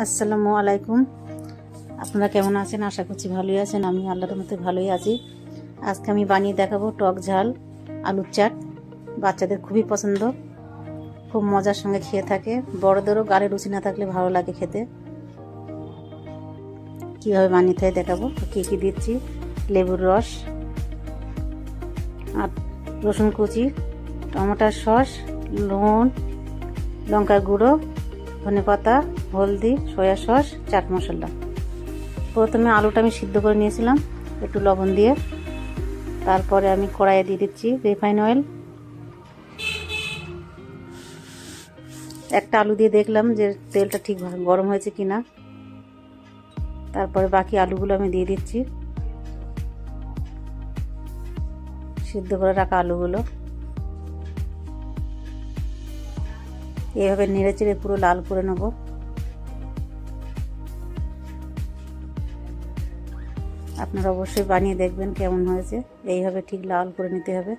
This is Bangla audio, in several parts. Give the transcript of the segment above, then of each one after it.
আসসালামু আলাইকুম। আপনারা কেমন আছেন? আশা করছি ভালোই আছেন। আমি আল্লাহর মতো ভালোই আছি। আজকে আমি বানিয়ে দেখাবো টক ঝাল, আলুর চাট। বাচ্চাদের খুবই পছন্দ। খুব মজার সঙ্গে খেয়ে থাকে। বড়দেরও গালে রুচি না থাকলে ভালো লাগে খেতে। কীভাবে বানিয়ে থাকে দেখাবো। কী কী দিচ্ছি? লেবুর রস আর রসুন কুচি, টমেটোর সস নুন লঙ্কার গুঁড়ো ধনে পাতা হলদি, সয়া সস, চাট মশলা। প্রথমে আলুটা আমি সিদ্ধ করে নিয়েছিলাম, একটু লবণ দিয়ে। তারপরে আমি কড়াইয়ে দিয়ে দিচ্ছি রিফাইন অয়েল। একটা আলু দিয়ে দেখলাম যে তেলটা ঠিক গরম হয়েছে কি না তারপরে বাকি আলুগুলো আমি দিয়ে দিচ্ছি। সিদ্ধ করে রাখা আলুগুলো। এইভাবে নেড়ে চেড়ে পুরো লাল করে নেব। আপনারা অবশ্যই বানিয়ে দেখবেন কেমন হয়েছে। এইভাবে ঠিক লাল করে নিতে হবে।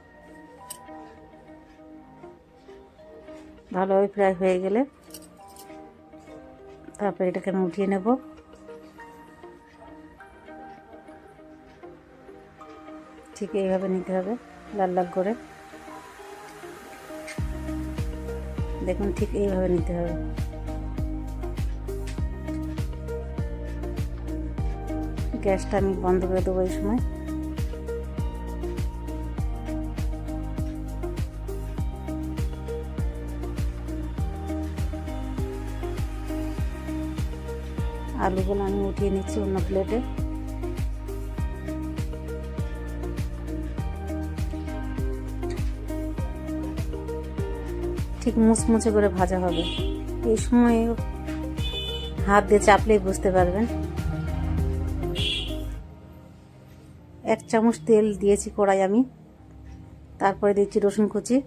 ভালোভাবে ফ্রাই হয়ে গেলে তারপরে এটাকে আমি উঠিয়ে নেব। ঠিক এইভাবে নিতে হবে, লাল লাল করে। দেখুন ঠিক এইভাবে নিতে হবে। গ্যাসটা আমি বন্ধ করে দেবো এই সময়। আলুগুলো আমি উঠিয়ে নিচ্ছি অন্য প্লেটে। ঠিক মুচমুচে করে ভাজা হবে। এই সময় হাত দিয়ে চাপলেই বুঝতে পারবেন। এক চামচ তেল দিয়েছি কড়াই আমি। তারপরে দিচ্ছি রসুন কুচি।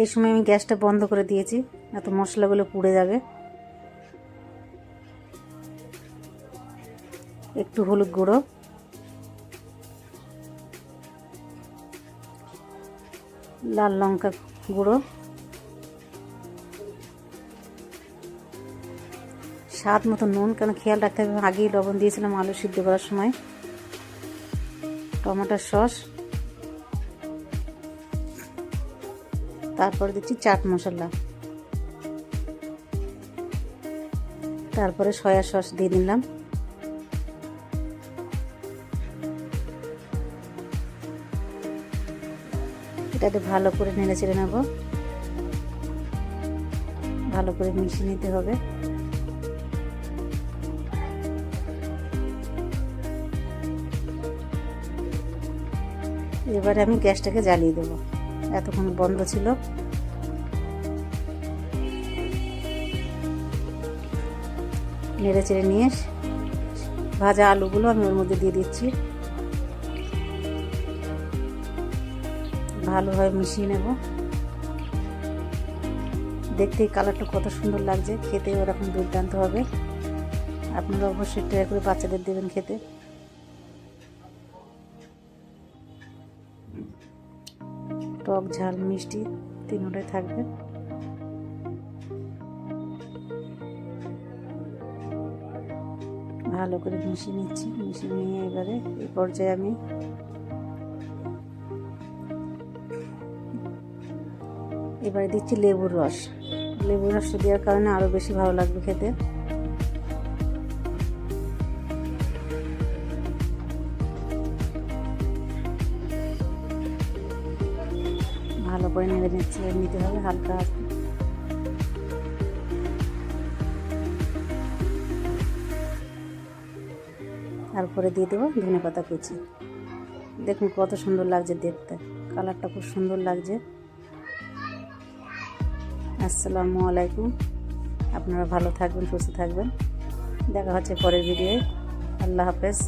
এই সময় আমি গ্যাসটা বন্ধ করে দিয়েছি, এত মশলাগুলো পুড়ে যাবে। একটু হলুদ গুঁড়ো। লাল লঙ্কা গুঁড়ো। স্বাদ মতো নুন, কেন খেয়াল রাখতে হবে? আগেই লবণ দিয়েছিলাম আলু সিদ্ধ করার সময়। টমেটোর সস। তারপরে দিচ্ছি চাট মশলা। তারপরে সয়া সস দিয়ে দিলাম। এটাকে ভালো করে নেড়ে চেড়ে নেব। ভালো করে মিশিয়ে নিতে হবে। এবারে আমি গ্যাসটাকে জ্বালিয়ে দেবো। এতক্ষণ বন্ধ ছিল। নেড়ে চেড়ে নিয়ে ভাজা আলুগুলো আমি ওর মধ্যে দিয়ে দিচ্ছি। ভালোভাবে মিশিয়ে নেব। দেখতে কালারটা কত সুন্দর লাগছে। খেতে ওরকম দুর্দান্ত হবে। আপনারা অবশ্যই ট্রাই করে বাচ্চাদের দেবেন খেতে। টক ঝাল মিষ্টি তিনটাই থাকবে। ভালো করে মিশিয়ে নিচ্ছি, মিশিয়ে নিয়ে এবারে এই পর্যায়ে আমি এবারে দিচ্ছি লেবুর রস। লেবুর রসটা দেওয়ার কারণে আরও বেশি ভালো লাগবে খেতে। ভালো করে নেড়ে নিচ্ছে নিতে হবে হালকা। তারপরে দিয়ে দেবো ধনে পাতা কুচি। দেখুন কত সুন্দর লাগছে দেখতে, কালারটা খুব সুন্দর লাগছে। আসসালামু আলাইকুম, আপনারা ভালো থাকবেন, সুস্থ থাকবেন। দেখা হচ্ছে পরের ভিডিওয়ে। আল্লাহ হাফেজ।